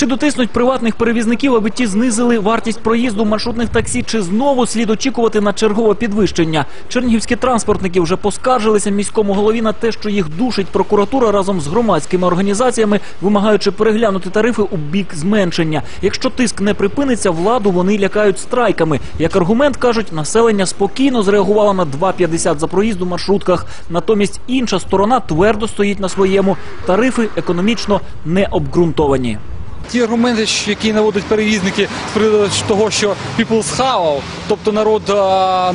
Чи дотиснуть приватних перевізників, аби ті знизили вартість проїзду маршрутних таксі, чи знову слід очікувати на чергове підвищення? Чернігівські транспортники вже поскаржилися міському голові на те, що їх душить прокуратура разом з громадськими організаціями, вимагаючи переглянути тарифи у бік зменшення. Якщо тиск не припиниться, владу вони лякають страйками. Як аргумент кажуть, населення спокійно зреагувало на 2,50 за проїзд у маршрутках. Натомість інша сторона твердо стоїть на своєму. Тарифи економічно не обґрунтовані. Ті аргументи, які наводять перевізники з приводу того, що people схавав, тобто народ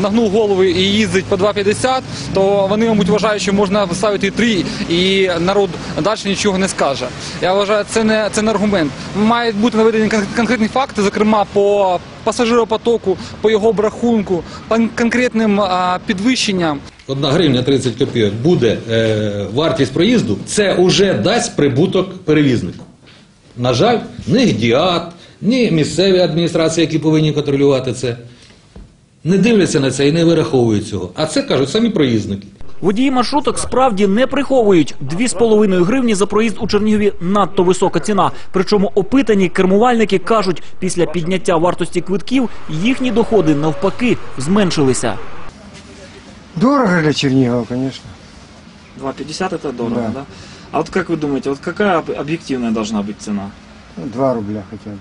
нагнув голови і їздить по 2,50, то вони, мабуть, вважають, що можна поставити 3 і народ далі нічого не скаже. Я вважаю, це не, це не аргумент. Мають бути наведені конкретні факти, зокрема по пасажиропотоку, по його обрахунку, по конкретним а, підвищенням. Одна гривня 30 копійок буде е, вартість проїзду, це вже дасть прибуток перевізнику. На жаль, ні ГДІАТ, ні місцеві адміністрації, які повинні контролювати це, не дивляться на це і не вираховують цього. А це кажуть самі проїзники. Водії маршруток справді не приховують. 2,5 гривні за проїзд у Чернігові надто висока ціна. Причому опитані кермувальники кажуть, після підняття вартості квитків їхні доходи навпаки зменшилися. Дорого для Чернигова, конечно. 2,50 это дорого, да. Да. А вот как вы думаете, вот какая об- объективная должна быть цена? Ну, Два рубля хотя бы.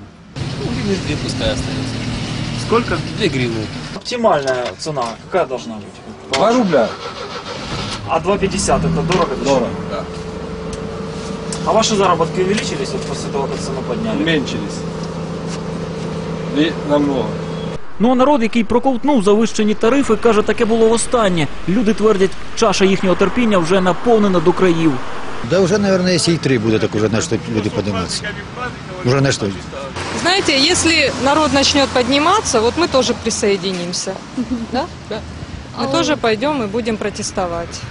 Гривны две пускай остается. Сколько? Две гривны. Оптимальная цена какая должна быть? Два рубля. А 2,50 это дорого? для Дорого, человека? А ваши заработки увеличились вот после того, как цену подняли? Уменьшились. И намного. Ну а народ, який проковтнув завищені тарифи, каже, таке було востаннє. Люди твердять, чаша їхнього терпіння вже наповнена до країв. Да уже, наверное, если и три будет, так уже на что люди подниматься. Уже на что? Знаете, если народ начнет подниматься, вот мы тоже присоединимся. Да? Мы тоже пойдем и будем протестовать.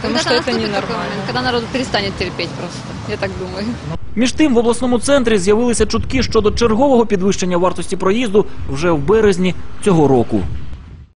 Потому что это наступит такой ненормально. момент, когда народ перестанет терпеть просто. Я так думаю. Між тим, в обласному центрі з'явилися чутки щодо чергового підвищення вартості проїзду вже в березні цього року.